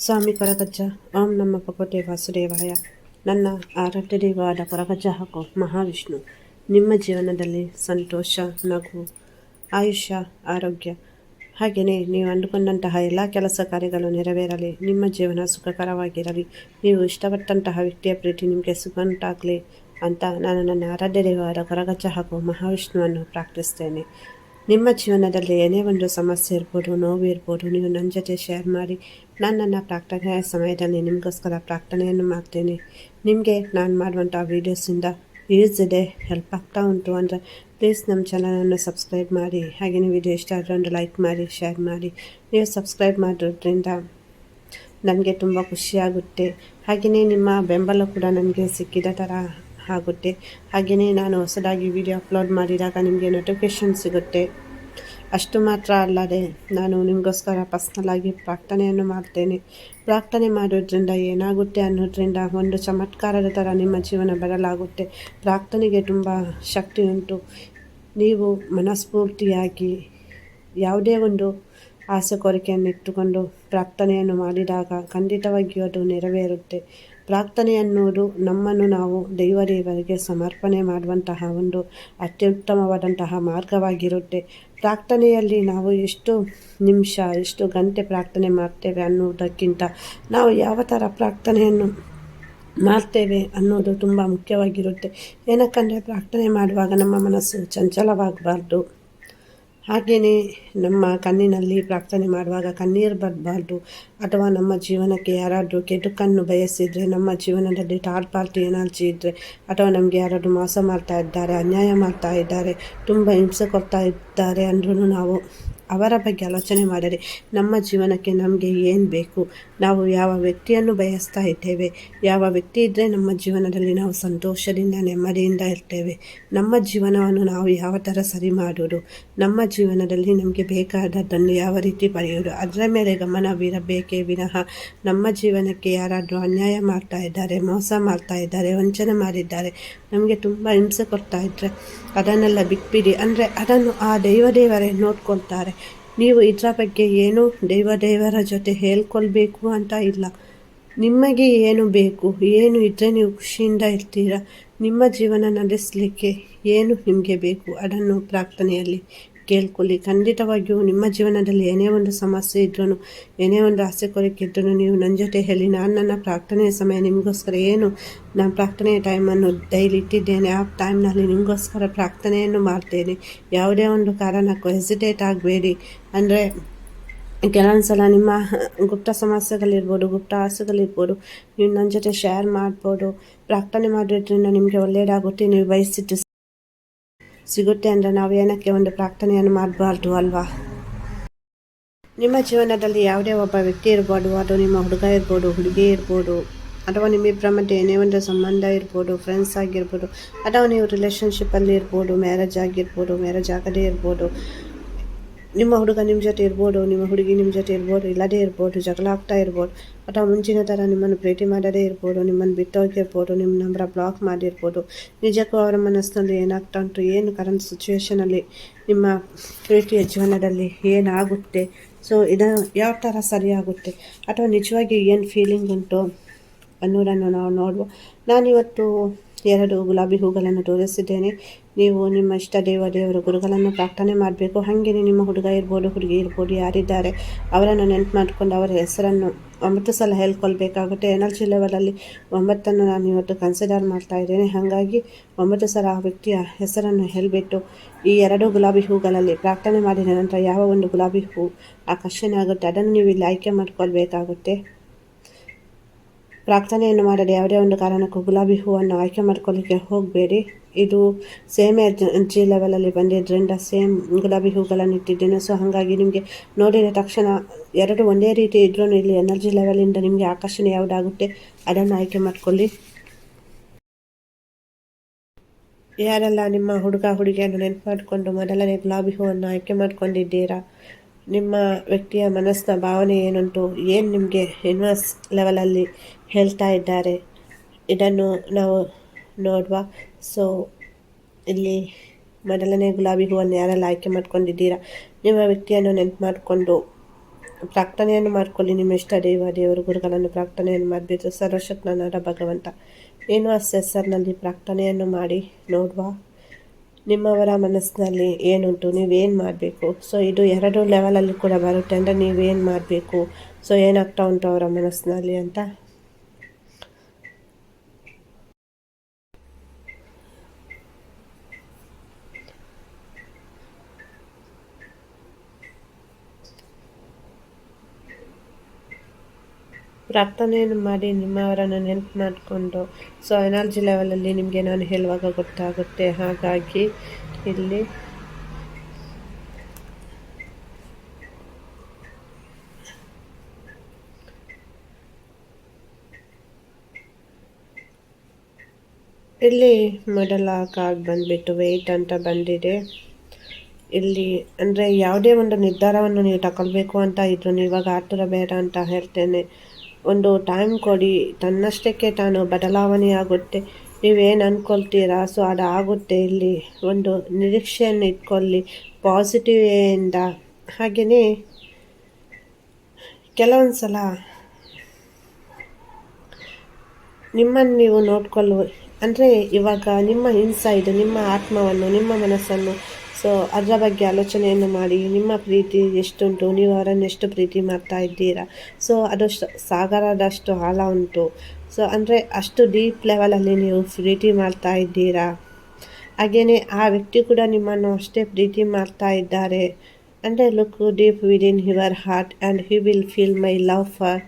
ಸ್ವಾಮಿ ಕೊರಗಜ್ಜ ಓಂ ನಮ್ಮ ಭಗವತೆ ವಾಸುದೇವಾಯ. ನನ್ನ ಆರಾಧ್ಯ ದೇವಾದ ಕೊರಗಜ್ಜ ಹಾಗೂ ಮಹಾವಿಷ್ಣು, ನಿಮ್ಮ ಜೀವನದಲ್ಲಿ ಸಂತೋಷ, ನಗು, ಆಯುಷ್ಯ, ಆರೋಗ್ಯ, ಹಾಗೆಯೇ ನೀವು ಅಂದುಕೊಂಡಂತಹ ಎಲ್ಲ ಕೆಲಸ ಕಾರ್ಯಗಳು ನೆರವೇರಲಿ, ನಿಮ್ಮ ಜೀವನ ಸುಖಕರವಾಗಿರಲಿ, ನೀವು ಇಷ್ಟಪಟ್ಟಂತಹ ವ್ಯಕ್ತಿಯ ಪ್ರೀತಿ ನಿಮಗೆ ಸುಖಂಟಾಗಲಿ ಅಂತ ನಾನು ನನ್ನ ಆರಾಧ್ಯ ದೇವಾದ ಕೊರಗಜ್ಜ ಹಾಗೂ ಮಹಾವಿಷ್ಣುವನ್ನು ಪ್ರಾರ್ಥಿಸ್ತೇನೆ. ನಿಮ್ಮ ಜೀವನದಲ್ಲಿ ಏನೇ ಒಂದು ಸಮಸ್ಯೆ ಇರ್ಬೋದು, ನೋವು ಇರ್ಬೋದು, ನೀವು ನನ್ನ ಜೊತೆ ಶೇರ್ ಮಾಡಿ ನಾನು ನನ್ನ ಪ್ರಾರ್ಥನೆಯ ಸಮಯದಲ್ಲಿ ನಿಮಗೋಸ್ಕರ ಪ್ರಾರ್ಥನೆಯನ್ನು ಮಾಡ್ತೀನಿ. ನಿಮಗೆ ನಾನು ಮಾಡುವಂಥ ವೀಡಿಯೋಸಿಂದ ಯೂಸ್ ಇದೆ ಹೆಲ್ಪ್ ಆಗ್ತಾ ಉಂಟು ಅಂದರೆ ಪ್ಲೀಸ್ ನಮ್ಮ ಚಾನಲನ್ನು ಸಬ್ಸ್ಕ್ರೈಬ್ ಮಾಡಿ. ಹಾಗೆಯೇ ವಿಡಿಯೋ ಇಷ್ಟ ಆದರೆ ಒಂದು ಲೈಕ್ ಮಾಡಿ ಶೇರ್ ಮಾಡಿ. ನೀವು ಸಬ್ಸ್ಕ್ರೈಬ್ ಮಾಡೋದ್ರಿಂದ ನನಗೆ ತುಂಬ ಖುಷಿಯಾಗುತ್ತೆ ಹಾಗೆಯೇ ನಿಮ್ಮ ಬೆಂಬಲ ಕೂಡ ನನಗೆ ಸಿಕ್ಕಿದ ಥರ ಆಗುತ್ತೆ. ಹಾಗೆಯೇ ನಾನು ಹೊಸದಾಗಿ ವಿಡಿಯೋ ಅಪ್ಲೋಡ್ ಮಾಡಿದಾಗ ನಿಮಗೆ ನೋಟಿಫಿಕೇಷನ್ ಸಿಗುತ್ತೆ. ಅಷ್ಟು ಮಾತ್ರ ಅಲ್ಲದೆ ನಾನು ನಿಮಗೋಸ್ಕರ ಪರ್ಸ್ನಲಾಗಿ ಪ್ರಾರ್ಥನೆಯನ್ನು ಮಾಡ್ತೇನೆ. ಪ್ರಾರ್ಥನೆ ಮಾಡೋದ್ರಿಂದ ಏನಾಗುತ್ತೆ ಅನ್ನೋದ್ರಿಂದ ಒಂದು ಚಮತ್ಕಾರದ ಥರ ನಿಮ್ಮ ಜೀವನ ಬದಲಾಗುತ್ತೆ. ಪ್ರಾರ್ಥನೆಗೆ ತುಂಬ ಶಕ್ತಿ ಉಂಟು. ನೀವು ಮನಸ್ಫೂರ್ತಿಯಾಗಿ ಯಾವುದೇ ಒಂದು ಆಸೆ ಕೋರಿಕೆಯನ್ನು ಇಟ್ಟುಕೊಂಡು ಪ್ರಾರ್ಥನೆಯನ್ನು ಮಾಡಿದಾಗ ಖಂಡಿತವಾಗಿಯೂ ಅದು ನೆರವೇರುತ್ತೆ. ಪ್ರಾರ್ಥನೆ ಅನ್ನೋದು ನಮ್ಮನ್ನು ನಾವು ದೈವ ದೇವರಿಗೆ ಸಮರ್ಪಣೆ ಮಾಡುವಂತಹ ಒಂದು ಅತ್ಯುತ್ತಮವಾದಂತಹ ಮಾರ್ಗವಾಗಿರುತ್ತೆ. ಪ್ರಾರ್ಥನೆಯಲ್ಲಿ ನಾವು ಎಷ್ಟು ನಿಮಿಷ, ಎಷ್ಟು ಗಂಟೆ ಪ್ರಾರ್ಥನೆ ಮಾಡ್ತೇವೆ ಅನ್ನುವುದಕ್ಕಿಂತ ನಾವು ಯಾವ ಥರ ಪ್ರಾರ್ಥನೆಯನ್ನು ಮಾಡ್ತೇವೆ ಅನ್ನೋದು ತುಂಬ ಮುಖ್ಯವಾಗಿರುತ್ತೆ. ಏನಕ್ಕಂದರೆ ಪ್ರಾರ್ಥನೆ ಮಾಡುವಾಗ ನಮ್ಮ ಮನಸ್ಸು ಚಂಚಲವಾಗಬಾರ್ದು. ಹಾಗೆಯೇ ನಮ್ಮ ಕಣ್ಣಿನಲ್ಲಿ ಪ್ರಾರ್ಥನೆ ಮಾಡುವಾಗ ಕಣ್ಣೀರು ಬರಬಾರ್ದು. ಅಥವಾ ನಮ್ಮ ಜೀವನಕ್ಕೆ ಯಾರಾದರೂ ಕೆಡುಕನ್ನು ಬಯಸಿದರೆ, ನಮ್ಮ ಜೀವನದಲ್ಲಿ ಟಾರ್ ಪಾರ್ಟಿ ಎನರ್ಜಿ ಇದ್ದರೆ ಅಥವಾ ನಮಗೆ ಯಾರಾದರೂ ಮೋಸ ಮಾಡ್ತಾ ಇದ್ದಾರೆ, ಅನ್ಯಾಯ ಮಾಡ್ತಾ ಇದ್ದಾರೆ, ತುಂಬ ಹಿಂಸೆ ಕೊಡ್ತಾ ಇದ್ದಾರೆ ಅಂದ್ರೂ ನಾವು ಅವರ ಬಗ್ಗೆ ಆಲೋಚನೆ ಮಾಡಿದರೆ ನಮ್ಮ ಜೀವನಕ್ಕೆ ನಮಗೆ ಏನು ಬೇಕು? ನಾವು ಯಾವ ವ್ಯಕ್ತಿಯನ್ನು ಬಯಸ್ತಾ ಇದ್ದೇವೆ? ಯಾವ ವ್ಯಕ್ತಿ ಇದ್ದರೆ ನಮ್ಮ ಜೀವನದಲ್ಲಿ ನಾವು ಸಂತೋಷದಿಂದ ನೆಮ್ಮದಿಯಿಂದ ಇರ್ತೇವೆ? ನಮ್ಮ ಜೀವನವನ್ನು ನಾವು ಯಾವ ಥರ ಸರಿ ಮಾಡೋದು ನಮ್ಮ ಜೀವನದಲ್ಲಿ ನಮಗೆ ಬೇಕಾದದ್ದನ್ನು ಯಾವ ರೀತಿ ಪಡೆಯುವುದು? ಅದರ ಮೇಲೆ ಗಮನವಿರಬೇಕೇ ವಿನಃ ನಮ್ಮ ಜೀವನಕ್ಕೆ ಯಾರಾದರೂ ಅನ್ಯಾಯ ಮಾಡ್ತಾ ಇದ್ದಾರೆ, ಮೋಸ ಮಾಡ್ತಾ ಇದ್ದಾರೆ, ವಂಚನೆ ಮಾಡಿದ್ದಾರೆ, ನಮಗೆ ತುಂಬ ಹಿಂಸೆ ಕೊಡ್ತಾ ಇದ್ದರೆ ಅದನ್ನೆಲ್ಲ ಬಿಟ್ಬಿಡಿ. ಅಂದರೆ ಅದನ್ನು ಆ ದೈವ ದೇವರೇ ನೋಡ್ಕೊಳ್ತಾರೆ. ನೀವು ಇದರ ಬಗ್ಗೆ ಏನು ದೈವ ದೇವರ ಜೊತೆ ಹೇಳ್ಕೊಳ್ಬೇಕು ಅಂತ ಇಲ್ಲ. ನಿಮಗೆ ಏನು ಬೇಕು, ಏನು ಇದ್ದರೆ ನೀವು ಖುಷಿಯಿಂದ ಇರ್ತೀರಾ? ನಿಮ್ಮ ಜೀವನ ನಡೆಸಲಿಕ್ಕೆ ಏನು ನಿಮಗೆ ಬೇಕು? ಅದನ್ನು ಪ್ರಾರ್ಥನೆಯಲ್ಲಿ ಕೇಳ್ಕೊಳ್ಳಿ. ಖಂಡಿತವಾಗಿಯೂ ನಿಮ್ಮ ಜೀವನದಲ್ಲಿ ಏನೇ ಒಂದು ಸಮಸ್ಯೆ ಇದ್ರೂ ಏನೇ ಒಂದು ಆಸೆ ಕೊರಕೆ ಇದ್ರೂ ನೀವು ನನ್ನ ಜೊತೆ ಹೇಳಿ. ನಾನು ನನ್ನ ಪ್ರಾರ್ಥನೆಯ ಸಮಯ ನಿಮಗೋಸ್ಕರ ಏನು ನಾನು ಪ್ರಾರ್ಥನೆಯ ಟೈಮನ್ನು ಡೈಲಿ ಇಟ್ಟಿದ್ದೇನೆ, ಆ ಟೈಮ್ನಲ್ಲಿ ನಿಮಗೋಸ್ಕರ ಪ್ರಾರ್ಥನೆಯನ್ನು ಮಾಡ್ತೇನೆ. ಯಾವುದೇ ಒಂದು ಕಾರಣಕ್ಕೂ ಹೆಸಿಟೇಟ್ ಆಗಬೇಡಿ. ಅಂದರೆ ಕೆಲವೊಂದು ಸಲ ನಿಮ್ಮ ಗುಪ್ತ ಸಮಸ್ಯೆಗಳಿರ್ಬೋದು ಗುಪ್ತ ಆಸೆಗಳಿರ್ಬೋದು ನೀವು ನನ್ನ ಜೊತೆ ಶೇರ್ ಮಾಡ್ಬೋದು ಪ್ರಾರ್ಥನೆ ಮಾಡೋದ್ರಿಂದ ನಿಮಗೆ ಒಳ್ಳೆಯದಾಗುತ್ತೆ ನೀವು ಬಯಸಿಟ್ಟು ಸಿಗುತ್ತೆ ಅಂದರೆ ನಾವು ಏನಕ್ಕೆ ಒಂದು ಪ್ರಾರ್ಥನೆಯನ್ನು ಮಾಡಬಾರ್ದು ಅಲ್ವಾ ನಿಮ್ಮ ಜೀವನದಲ್ಲಿ ಯಾವುದೇ ಒಬ್ಬ ವ್ಯಕ್ತಿ ಇರ್ಬೋದು ಅದು ನಿಮ್ಮ ಹುಡುಗ ಇರ್ಬೋದು ಹುಡುಗಿ ಇರ್ಬೋದು ಅಥವಾ ನಿಮ್ಮಿಬ್ಬರ ಮಧ್ಯೆ ಏನೇ ಒಂದು ಸಂಬಂಧ ಇರ್ಬೋದು ಫ್ರೆಂಡ್ಸ್ ಆಗಿರ್ಬೋದು ಅಥವಾ ನೀವು ರಿಲೇಷನ್ಶಿಪ್ಪಲ್ಲಿ ಇರ್ಬೋದು ಮ್ಯಾರೇಜ್ ಆಗಿರ್ಬೋದು ಮ್ಯಾರೇಜ್ ಆಗದೇ ಇರ್ಬೋದು ನಿಮ್ಮ ಹುಡುಗ ನಿಮ್ಮ ಜೊತೆ ಇರ್ಬೋದು ನಿಮ್ಮ ಹುಡುಗಿ ನಿಮ್ಮ ಜೊತೆ ಇರ್ಬೋದು ಇಲ್ಲದೇ ಇರ್ಬೋದು ಜಗಳ ಆಗ್ತಾ ಇರ್ಬೋದು ಅಥವಾ ಮುಂಚಿನ ಥರ ನಿಮ್ಮನ್ನು ಭೇಟಿ ಮಾಡದೇ ಇರ್ಬೋದು ನಿಮ್ಮನ್ನು ಬಿಟ್ಟೋಗಿರ್ಬೋದು ನಿಮ್ಮ ನಂಬರ ಬ್ಲಾಕ್ ಮಾಡಿರ್ಬೋದು ನಿಜಕ್ಕೂ ಅವರ ಮನಸ್ಸಿನಲ್ಲಿ ಏನಾಗ್ತಾ ಉಂಟು ಏನು ಕರೆಂಟ್ ಸಿಚುವೇಷನಲ್ಲಿ ನಿಮ್ಮ ಪ್ರೀತಿಯ ಜೀವನದಲ್ಲಿ ಏನಾಗುತ್ತೆ ಸೊ ಇದನ್ನು ಯಾವ ಥರ ಸರಿಯಾಗುತ್ತೆ ಅಥವಾ ನಿಜವಾಗಿ ಏನು ಫೀಲಿಂಗ್ ಉಂಟು ಅನ್ನೋದನ್ನು ನಾವು ನೋಡುವ ನಾನಿವತ್ತು ಎರಡು ಗುಲಾಬಿ ಹೂಗಳನ್ನು ತೋರಿಸಿದ್ದೇನೆ. ನೀವು ನಿಮ್ಮ ಇಷ್ಟ ದೇವ ದೇವರ ಗುರುಗಳನ್ನು ಪ್ರಾರ್ಥನೆ ಮಾಡಬೇಕು. ಹಾಗೆಯೇ ನಿಮ್ಮ ಹುಡುಗ ಇರ್ಬೋದು, ಹುಡುಗಿ ಇರ್ಬೋದು, ಯಾರಿದ್ದಾರೆ ಅವರನ್ನು ನೆನಪು ಮಾಡಿಕೊಂಡು ಅವರ ಹೆಸರನ್ನು ಒಂಬತ್ತು ಸಲ ಹೇಳ್ಕೊಳ್ಬೇಕಾಗುತ್ತೆ. ಎನರ್ಜಿ ಲೆವೆಲಲ್ಲಿ ಒಂಬತ್ತನ್ನು ನಾನು ಇವತ್ತು ಕನ್ಸಿಡರ್ ಮಾಡ್ತಾ ಇದ್ದೇನೆ. ಹಾಗಾಗಿ ಒಂಬತ್ತು ಸಲ ಆ ವ್ಯಕ್ತಿಯ ಹೆಸರನ್ನು ಹೇಳಿಬಿಟ್ಟು ಈ ಎರಡು ಗುಲಾಬಿ ಹೂಗಳಲ್ಲಿ ಪ್ರಾರ್ಥನೆ ಮಾಡಿದ ನಂತರ ಯಾವ ಒಂದು ಗುಲಾಬಿ ಹೂ ಆಕರ್ಷಣೆ ಆಗುತ್ತೆ, ಅದನ್ನು ನೀವು ಇಲ್ಲಿ ಆಯ್ಕೆ ಮಾಡ್ಕೊಳ್ಬೇಕಾಗುತ್ತೆ. ಪ್ರಾರ್ಥನೆಯನ್ನು ಮಾಡಲು ಯಾವುದೇ ಒಂದು ಕಾರಣಕ್ಕೂ ಗುಲಾಬಿ ಹೂವನ್ನು ಆಯ್ಕೆ ಮಾಡ್ಕೊಳ್ಳಿಕ್ಕೆ ಹೋಗಬೇಡಿ. ಇದು ಸೇಮ್ ಜಿ ಲೆವೆಲಲ್ಲಿ ಬಂದಿದ್ದರಿಂದ ಸೇಮ್ ಗುಲಾಬಿ ಹೂಗಳನ್ನು ಇಟ್ಟಿದ್ದೇನೆ. ಸೊ ಹಾಗಾಗಿ ನಿಮಗೆ ನೋಡಿದ ತಕ್ಷಣ ಎರಡು ಒಂದೇ ರೀತಿ ಇದ್ರೂ ಇಲ್ಲಿ ಎನರ್ಜಿ ಲೆವೆಲಿಂದ ನಿಮಗೆ ಆಕರ್ಷಣೆ ಯಾವುದಾಗುತ್ತೆ, ಅದನ್ನು ಆಯ್ಕೆ ಮಾಡಿಕೊಳ್ಳಿ. ಯಾರೆಲ್ಲ ನಿಮ್ಮ ಹುಡುಗ, ಹುಡುಗಿಯನ್ನು ನೆನಪು ಮಾಡಿಕೊಂಡು ಮೊದಲನೇ ಗುಲಾಬಿ ಹೂವನ್ನು ಆಯ್ಕೆ ಮಾಡಿಕೊಂಡಿದ್ದೀರಾ? ನಿಮ್ಮ ವ್ಯಕ್ತಿಯ ಮನಸ್ಸಿನ ಭಾವನೆ ಏನುಂಟು? ಏನು ನಿಮಗೆ ಇನ್ವರ್ಸ್ ಲೆವೆಲಲ್ಲಿ ಹೇಳ್ತಾ ಇದ್ದಾರೆ? ಇದನ್ನು ನಾವು ನೋಡುವ. ಸೊ ಇಲ್ಲಿ ಮೊದಲನೇ ಗುಲಾಬಿ ಹೂವನ್ನು ಯಾರೆಲ್ಲ ಆಯ್ಕೆ ಮಾಡ್ಕೊಂಡಿದ್ದೀರಾ? ನಿಮ್ಮ ವ್ಯಕ್ತಿಯನ್ನು ನೆನಪು ಮಾಡಿಕೊಂಡು ಪ್ರಾರ್ಥನೆಯನ್ನು ಮಾಡ್ಕೊಳ್ಳಿ. ನಿಮ್ಮ ಇಷ್ಟ ದೇವ, ದೇವರು, ಗುರುಗಳನ್ನು ಪ್ರಾರ್ಥನೆಯನ್ನು ಮಾಡಬೇಕು ಸರ್ವಶಕ್ತನಾದ ಭಗವಂತ. ಆ ಹೆಸರಿನಲ್ಲಿ ಪ್ರಾರ್ಥನೆಯನ್ನು ಮಾಡಿ ನೋಡುವ. ನಿಮ್ಮವರ ಮನಸ್ಸಿನಲ್ಲಿ ಏನುಂಟು? ನೀವೇನು ಮಾಡಬೇಕು? ಸೊ ಇದು ಎರಡು ಲೆವೆಲಲ್ಲಿ ಕೂಡ ಬರುತ್ತೆ ಅಂದರೆ ನೀವೇನು ಮಾಡಬೇಕು? ಸೊ ಏನಾಗ್ತಾ ಉಂಟು ಅವರ ಮನಸ್ಸಿನಲ್ಲಿ ಅಂತ? ಪ್ರಾರ್ಥನೆಯನ್ನು ಮಾಡಿ ನಿಮ್ಮವರನ್ನು ನೆನಪು ಮಾಡಿಕೊಂಡು ಸೊ ಎನರ್ಜಿ ಲೆವೆಲಲ್ಲಿ ನಿಮಗೆ ನಾನು ಹೇಳುವಾಗ ಗೊತ್ತಾಗುತ್ತೆ. ಹಾಗಾಗಿ ಇಲ್ಲಿ ಇಲ್ಲಿ ಮೊದಲ ಕಾರ್ಡ್ ಬಂದುಬಿಟ್ಟು ವೆಯ್ಟ್ ಅಂತ ಬಂದಿದೆ. ಇಲ್ಲಿ ಅಂದರೆ ಯಾವುದೇ ಒಂದು ನಿರ್ಧಾರವನ್ನು ನೀವು ತಗೊಳ್ಬೇಕು ಅಂತ ಇದ್ರು ಇವಾಗ ಆತುರ ಬೇಡ ಅಂತ ಹೇಳ್ತೇನೆ. ಒಂದು ಟೈಮ್ ಕೊಡಿ, ತನ್ನಷ್ಟಕ್ಕೆ ತಾನು ಬದಲಾವಣೆ ಆಗುತ್ತೆ ನೀವೇನು ಅಂದ್ಕೊಳ್ತೀರಾ ಸೊ ಅದು ಆಗುತ್ತೆ ಇಲ್ಲಿ. ಒಂದು ನಿರೀಕ್ಷೆಯನ್ನು ಇಟ್ಕೊಳ್ಳಿ ಪಾಸಿಟಿವ್ ಇಂದ. ಹಾಗೆಯೇ ಕೆಲವೊಂದು ಸಲ ನಿಮ್ಮನ್ನು ನೀವು ನೋಡ್ಕೊಳ್ಳುವ, ಅಂದರೆ ಇವಾಗ ನಿಮ್ಮ ಇನ್ಸೈಡ್ ನಿಮ್ಮ ಆತ್ಮವನ್ನು, ನಿಮ್ಮ ಮನಸ್ಸನ್ನು ಸೊ ಅದರ ಬಗ್ಗೆ ಆಲೋಚನೆಯನ್ನು ಮಾಡಿ, ನಿಮ್ಮ ಪ್ರೀತಿ ಎಷ್ಟುಂಟು, ನೀವು ಅವರನ್ನು ಎಷ್ಟು ಪ್ರೀತಿ ಮಾಡ್ತಾ ಇದ್ದೀರಾ? ಸೊ ಅದು ಸಾಗರದಷ್ಟು ಆಳ ಉಂಟು. ಸೊ ಅಂದರೆ ಅಷ್ಟು ಡೀಪ್ ಲೆವೆಲಲ್ಲಿ ನೀವು ಪ್ರೀತಿ ಮಾಡ್ತಾ ಇದ್ದೀರಾ? ಹಾಗೆಯೇ ಆ ವ್ಯಕ್ತಿ ಕೂಡ ನಿಮ್ಮನ್ನು ಅಷ್ಟೇ ಪ್ರೀತಿ ಮಾಡ್ತಾ ಇದ್ದಾರೆ. ಅಂದರೆ look deep within your heart and he will feel my love for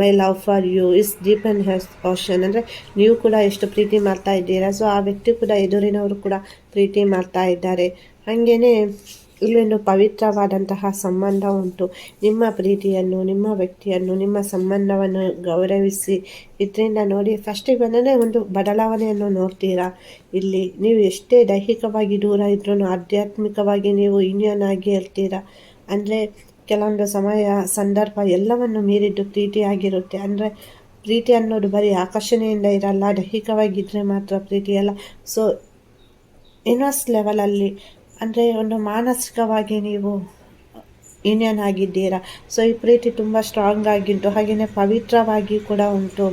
my love for you is deep and has ocean. ಅಂದರೆ ನೀವು ಕೂಡ ಎಷ್ಟು ಪ್ರೀತಿ ಮಾಡ್ತಾ ಇದ್ದೀರಾ, ಸೊ ಆ ವ್ಯಕ್ತಿ ಕೂಡ ಎದುರಿನವರು ಕೂಡ ಪ್ರೀತಿ ಮಾಡ್ತಾ ಇದ್ದಾರೆ. ಹಾಗೆಯೇ ಇಲ್ಲೊಂದು ಪವಿತ್ರವಾದಂತಹ ಸಂಬಂಧ ಉಂಟು. ನಿಮ್ಮ ಪ್ರೀತಿಯನ್ನು, ನಿಮ್ಮ ವ್ಯಕ್ತಿಯನ್ನು, ನಿಮ್ಮ ಸಂಬಂಧವನ್ನು ಗೌರವಿಸಿ. ಇದರಿಂದ ನೋಡಿ ಫಸ್ಟಿಗೆ ಬಂದರೆ ಒಂದು ಬದಲಾವಣೆಯನ್ನು ನೋಡ್ತೀರಾ? ಇಲ್ಲಿ ನೀವು ಎಷ್ಟೇ ದೈಹಿಕವಾಗಿ ದೂರ ಇದ್ರೂ ಆಧ್ಯಾತ್ಮಿಕವಾಗಿ ನೀವು ಯೂನಿಯನ್ ಆಗಿ ಇರ್ತೀರಾ? ಅಂದರೆ ಕೆಲವೊಂದು ಸಮಯ ಸಂದರ್ಭ ಎಲ್ಲವನ್ನು ಮೀರಿದ್ದು ಪ್ರೀತಿಯಾಗಿರುತ್ತೆ. ಅಂದರೆ ಪ್ರೀತಿ ಅನ್ನೋದು ಬರೀ ಆಕರ್ಷಣೆಯಿಂದ ಇರಲ್ಲ ದೈಹಿಕವಾಗಿದ್ದರೆ ಮಾತ್ರ ಪ್ರೀತಿ ಅಲ್ಲ. ಸೊ ಇನ್ವೆಸ್ಟ್ ಲೆವೆಲಲ್ಲಿ ಅಂದರೆ ಒಂದು ಮಾನಸಿಕವಾಗಿ ನೀವು ಯೂನಿಯನ್ ಆಗಿದ್ದೀರಾ. ಸೊ ಈ ಪ್ರೀತಿ ತುಂಬ ಸ್ಟ್ರಾಂಗ್ ಆಗಿದ್ದು ಹಾಗೆಯೇ ಪವಿತ್ರವಾಗಿ ಕೂಡ ಉಂಟು.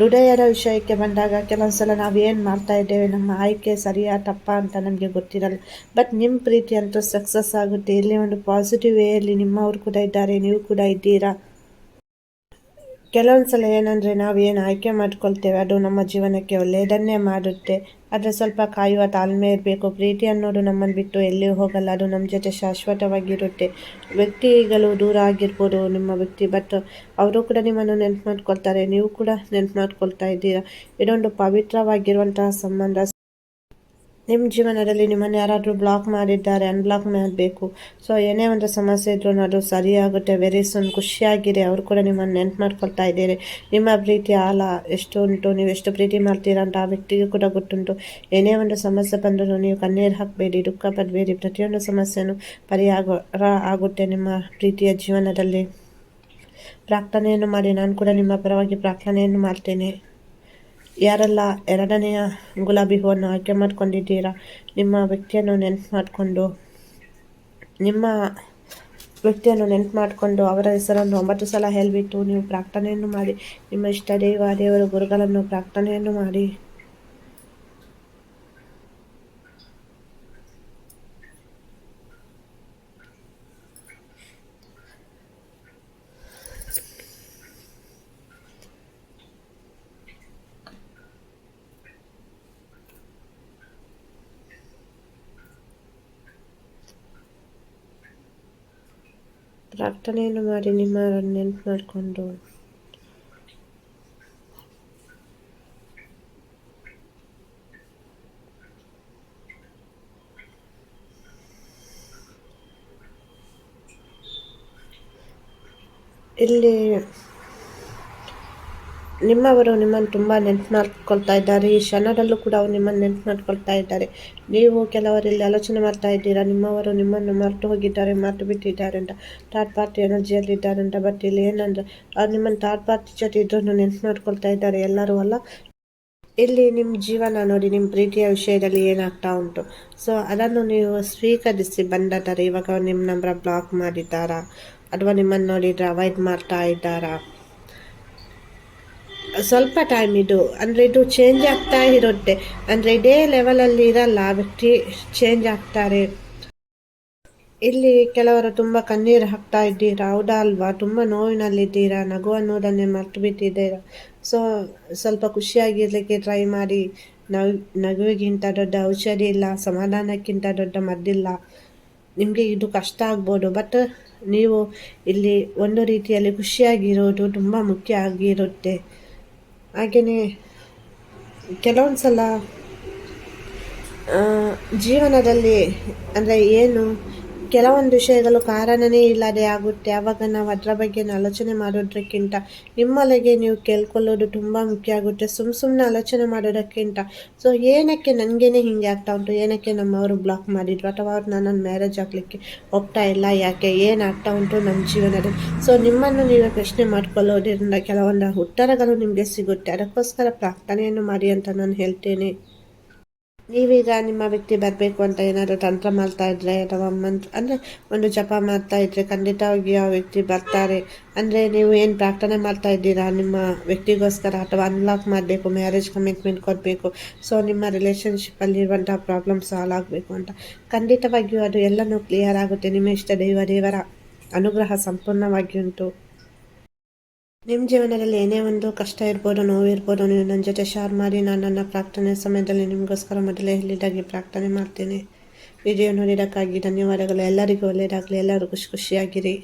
ಹೃದಯದ ವಿಷಯಕ್ಕೆ ಬಂದಾಗ ಕೆಲವೊಂದು ಸಲ ನಾವು ಏನು ಮಾಡ್ತಾ ಇದ್ದೇವೆ, ನಮ್ಮ ಆಯ್ಕೆ ಸರಿಯಾ, ತಪ್ಪ ಅಂತ ನಮಗೆ ಗೊತ್ತಿರಲ್ಲ. ಬಟ್ ನಿಮ್ಮ ಪ್ರೀತಿ ಅಂತೂ ಸಕ್ಸಸ್ ಆಗುತ್ತೆ. ಇಲ್ಲಿ ಒಂದು ಪಾಸಿಟಿವ್ ವೇಯಲ್ಲಿ ನಿಮ್ಮವರು ಕೂಡ ಇದ್ದಾರೆ, ನೀವು ಕೂಡ ಇದ್ದೀರಾ? ಕೆಲವೊಂದು ಸಲ ಏನಂದರೆ ನಾವು ಏನು ಆಯ್ಕೆ ಮಾಡ್ಕೊಳ್ತೇವೆ, ಅದು ನಮ್ಮ ಜೀವನಕ್ಕೆ ಒಳ್ಳೆಯದನ್ನೇ ಮಾಡುತ್ತೆ. ಆದರೆ ಸ್ವಲ್ಪ ಕಾಯುವ ತಾಳ್ಮೆ ಇರಬೇಕು. ಪ್ರೀತಿ ಅನ್ನೋದು ನಮ್ಮನ್ನು ಬಿಟ್ಟು ಎಲ್ಲಿಯೂ ಹೋಗಲ್ಲ, ಅದು ನಮ್ಮ ಜೊತೆ ಶಾಶ್ವತವಾಗಿರುತ್ತೆ. ವ್ಯಕ್ತಿಗಳು ದೂರ ಆಗಿರ್ಬೋದು, ನಿಮ್ಮ ವ್ಯಕ್ತಿ, ಬಟ್ ಅವರು ಕೂಡ ನಿಮ್ಮನ್ನು ನೆನ್ಪು ಮಾಡ್ಕೊಳ್ತಾರೆ. ನೀವು ಕೂಡ ನೆನ್ಪು ಮಾಡ್ಕೊಳ್ತಾ ಇದ್ದೀರಾ. ಇದೊಂದು ಪವಿತ್ರವಾಗಿರುವಂತಹ ಸಂಬಂಧ. ನಿಮ್ಮ ಜೀವನದಲ್ಲಿ ನಿಮ್ಮನ್ನು ಯಾರಾದರೂ ಬ್ಲಾಕ್ ಮಾಡಿದ್ದಾರೆ ಅನ್ಬ್ಲಾಕ್ ಮಾಡಬೇಕು. ಸೊ ಏನೇ ಒಂದು ಸಮಸ್ಯೆ ಇದ್ರೂ ಅದು ಸರಿಯಾಗುತ್ತೆ. ವೆರಿ ಸನ್ ಖುಷಿಯಾಗಿದೆ ಅವರು ಕೂಡ ನಿಮ್ಮನ್ನು ನೆನ್ಪು ಮಾಡ್ಕೊಳ್ತಾ ಇದ್ದೀರಿ. ನಿಮ್ಮ ಪ್ರೀತಿ ಆಲ, ಎಷ್ಟು ಉಂಟು, ನೀವು ಎಷ್ಟು ಪ್ರೀತಿ ಮಾಡ್ತೀರಾ ಅಂತ ಆ ವ್ಯಕ್ತಿಗೂ ಕೂಡ ಗೊತ್ತುಂಟು. ಏನೇ ಒಂದು ಸಮಸ್ಯೆ ಬಂದರೂ ನೀವು ಕಣ್ಣೀರು ಹಾಕಬೇಡಿ, ದುಃಖ ಪಡಬೇಡಿ. ಪ್ರತಿಯೊಂದು ಸಮಸ್ಯೆನೂ ಪರಿಹಾರ ಆಗುತ್ತೆ ನಿಮ್ಮ ಪ್ರೀತಿಯ ಜೀವನದಲ್ಲಿ. ಪ್ರಾರ್ಥನೆಯನ್ನು ಮಾಡಿ, ನಾನು ಕೂಡ ನಿಮ್ಮ ಪರವಾಗಿ ಪ್ರಾರ್ಥನೆಯನ್ನು ಮಾಡ್ತೇನೆ. ಯಾರೆಲ್ಲ, ಎರಡನೆಯ ಗುಲಾಬಿ ಹೂವನ್ನು ಆಯ್ಕೆ ಮಾಡ್ಕೊಂಡಿದ್ದೀರಾ? ನಿಮ್ಮ ವ್ಯಕ್ತಿಯನ್ನು ನೆನ್ಪು ಮಾಡಿಕೊಂಡು, ನಿಮ್ಮ ವ್ಯಕ್ತಿಯನ್ನು ನೆನ್ಪು ಮಾಡಿಕೊಂಡು ಅವರ ಹೆಸರನ್ನು ಒಂಬತ್ತು ಸಲ ಹೇಳಿಬಿಟ್ಟು ನೀವು ಪ್ರಾರ್ಥನೆಯನ್ನು ಮಾಡಿ. ನಿಮ್ಮ ಇಷ್ಟ ದೇವ, ದೇವರ ಗುರುಗಳನ್ನು ಪ್ರಾರ್ಥನೆಯನ್ನು ಮಾಡಿ. ಪ್ರಾರ್ಥನೆಯನ್ನು ಮಾಡಿ ನಿಮ್ಮ ನೆನಪು ಮಾಡಿಕೊಂಡು ಇಲ್ಲಿ ನಿಮ್ಮವರು ನಿಮ್ಮನ್ನು ತುಂಬ ನೆನ್ಪು ಮಾಡ್ಕೊಳ್ತಾ ಇದ್ದಾರೆ. ಈ ಕ್ಷಣದಲ್ಲೂ ಕೂಡ ಅವರು ನಿಮ್ಮನ್ನು ನೆನ್ಪು ಮಾಡ್ಕೊಳ್ತಾ ಇದ್ದಾರೆ. ನೀವು ಕೆಲವರಲ್ಲಿ ಆಲೋಚನೆ ಮಾಡ್ತಾ ಇದ್ದೀರಾ? ನಿಮ್ಮವರು ನಿಮ್ಮನ್ನು ಮರೆತು ಹೋಗಿದ್ದಾರೆ, ಮರೆತು ಬಿಟ್ಟಿದ್ದಾರೆ ಅಂತ. ಥರ್ಡ್ ಪಾರ್ಟಿ ಎನರ್ಜಿಯಲ್ಲಿ ಇದ್ದಾರೆ ಅಂತ. ಬಟ್ ಇಲ್ಲಿ ಏನಂದ್ರೆ, ಅವ್ರು ನಿಮ್ಮನ್ನು ಥರ್ಡ್ ಪಾರ್ಟಿ ಜೊತೆ ಇದ್ರೂ ನೆನ್ಪು ಮಾಡ್ಕೊಳ್ತಾ ಇದ್ದಾರೆ. ಎಲ್ಲರೂ ಅಲ್ಲ. ಇಲ್ಲಿ ನಿಮ್ಮ ಜೀವನ ನೋಡಿ ನಿಮ್ಮ ಪ್ರೀತಿಯ ವಿಷಯದಲ್ಲಿ ಏನಾಗ್ತಾ ಉಂಟು? ಸೊ ಅದನ್ನು ನೀವು ಸ್ವೀಕರಿಸಿ ಬಂದರೆ ಇವಾಗ ನಿಮ್ಮ ನಂಬರ್ ಬ್ಲಾಕ್ ಮಾಡಿದ್ದಾರಾ? ಅಥವಾ ನಿಮ್ಮನ್ನು ನೋಡಿದ್ರೆ ಅವಾಯ್ಡ್ ಮಾಡ್ತಾ ಇದ್ದಾರಾ? ಸ್ವಲ್ಪ ಟೈಮ್ ಇದು ಅಂದರೆ ಇದು ಚೇಂಜ್ ಆಗ್ತಾ ಇರುತ್ತೆ. ಅಂದರೆ ಇದೇ ಲೆವೆಲಲ್ಲಿ ಇರಲ್ಲ, ವ್ಯಕ್ತಿ ಚೇಂಜ್ ಆಗ್ತಾರೆ. ಇಲ್ಲಿ ಕೆಲವರು ತುಂಬ ಕಣ್ಣೀರು ಹಾಕ್ತಾ ಇದ್ದೀರಾ? ಹೌದಾ ಅಲ್ವಾ? ತುಂಬ ನೋವಿನಲ್ಲಿದ್ದೀರಾ? ನಗು ಅನ್ನೋದನ್ನೇ ಮರ್ತು ಬಿಟ್ಟಿದ್ದೀರಾ ಸೊ ಸ್ವಲ್ಪ ಖುಷಿಯಾಗಿರ್ಲಿಕ್ಕೆ ಟ್ರೈ ಮಾಡಿ. ನಗು ನಗುವಿಗಿಂತ ದೊಡ್ಡ ಔಷಧಿ ಇಲ್ಲ, ಸಮಾಧಾನಕ್ಕಿಂತ ದೊಡ್ಡ ಮದ್ದಿಲ್ಲ. ನಿಮಗೆ ಇದು ಕಷ್ಟ ಆಗ್ಬೋದು. ಬಟ್ ನೀವು ಇಲ್ಲಿ ಒಂದು ರೀತಿಯಲ್ಲಿ ಖುಷಿಯಾಗಿರೋದು ತುಂಬ ಮುಖ್ಯ ಆಗಿರುತ್ತೆ. ಹಾಗೆಯೇ ಕೆಲವೊಂದು ಸಲ ಜೀವನದಲ್ಲಿ ಅಂದರೆ ಏನು ಕೆಲವೊಂದು ವಿಷಯಗಳು ಕಾರಣನೇ ಇಲ್ಲದೆ ಆಗುತ್ತೆ. ಆವಾಗ ನಾವು ಅದರ ಬಗ್ಗೆ ಆಲೋಚನೆ ಮಾಡೋದಕ್ಕಿಂತ ನಿಮ್ಮೊಳಗೆ ನೀವು ಕೇಳ್ಕೊಳ್ಳೋದು ತುಂಬ ಮುಖ್ಯ ಆಗುತ್ತೆ. ಸುಮ್ಮ ಸುಮ್ಮನೆ ಆಲೋಚನೆ ಮಾಡೋದಕ್ಕಿಂತ. ಸೊ ಏನಕ್ಕೆ ನನಗೇನೆ ಹಿಂಗೆ ಆಗ್ತಾ ಉಂಟು? ಏನಕ್ಕೆ ನಮ್ಮವರು ಬ್ಲಾಕ್ ಮಾಡಿದ್ರು? ಅಥವಾ ಅವ್ರು ನನ್ನನ್ನು ಮ್ಯಾರೇಜ್ ಆಗಲಿಕ್ಕೆ ಹೋಗ್ತಾ ಇಲ್ಲ? ಯಾಕೆ? ಏನಾಗ್ತಾ ಉಂಟು ನಮ್ಮ ಜೀವನದಲ್ಲಿ? ಸೊ ನಿಮ್ಮನ್ನು ನೀವು ಪ್ರಶ್ನೆ ಮಾಡ್ಕೊಳ್ಳೋದ್ರಿಂದ ಕೆಲವೊಂದು ಉತ್ತರಗಳು ನಿಮಗೆ ಸಿಗುತ್ತೆ. ಅದಕ್ಕೋಸ್ಕರ ಪ್ರಾರ್ಥನೆಯನ್ನು ಮಾಡಿ ಅಂತ ನಾನು ಹೇಳ್ತೇನೆ. ನೀವೀಗ ನಿಮ್ಮ ವ್ಯಕ್ತಿ ಬರಬೇಕು ಅಂತ ಏನಾದರೂ ತಂತ್ರ ಮಾಡ್ತಾ ಇದ್ರೆ ಅಥವಾ ಮಂತ್ರ ಅಂದರೆ ಒಂದು ಜಪ ಮಾಡ್ತಾ ಇದ್ರೆ ಖಂಡಿತವಾಗಿ ಆ ವ್ಯಕ್ತಿ ಬರ್ತಾರೆ. ಅಂದರೆ ನೀವು ಏನು ಪ್ರಾರ್ಥನೆ ಮಾಡ್ತಾ ಇದ್ದೀರಾ? ನಿಮ್ಮ ವ್ಯಕ್ತಿಗೋಸ್ಕರ ಅಥವಾ ಅನ್ಲಾಕ್ ಮಾಡಬೇಕು ಮ್ಯಾರೇಜ್ ಕಮಿಟ್ಮೆಂಟ್ ಕೊಡಬೇಕು. ಸೊ ನಿಮ್ಮ ರಿಲೇಷನ್ಶಿಪ್ಪಲ್ಲಿರುವಂಥ ಪ್ರಾಬ್ಲಮ್ ಸಾಲ್ವ್ ಆಗಬೇಕು ಅಂತ. ಖಂಡಿತವಾಗಿಯೂ ಅದು ಎಲ್ಲನೂ ಕ್ಲಿಯರ್ ಆಗುತ್ತೆ. ನಿಮ್ಮ ಇಷ್ಟ ದೈವ ದೇವರ ಅನುಗ್ರಹ ಸಂಪೂರ್ಣವಾಗಿ ಉಂಟು. ನಿಮ್ಮ ಜೀವನದಲ್ಲಿ ಏನೇ ಒಂದು ಕಷ್ಟ ಇರ್ಬೋದು, ನೋವು ಇರ್ಬೋದು, ನೀವು ನನ್ನ ಜೊತೆ ಶೇರ್ ಮಾಡಿ, ನಾನು ನನ್ನ ಪ್ರಾರ್ಥನೆ ಸಮಯದಲ್ಲಿ ನಿಮಗೋಸ್ಕರ ಮೊದಲೇ ಹೇಳಿದಾಗಿ ಪ್ರಾರ್ಥನೆ ಮಾಡ್ತೀನಿ. ವಿಡಿಯೋ ನೋಡಿದಕ್ಕಾಗಿ ಧನ್ಯವಾದಗಳು. ಎಲ್ಲರಿಗೂ ಒಳ್ಳೆಯದಾಗಲಿ ಎಲ್ಲರೂ ಖುಷಿ ಖುಷಿಯಾಗಿರಿ.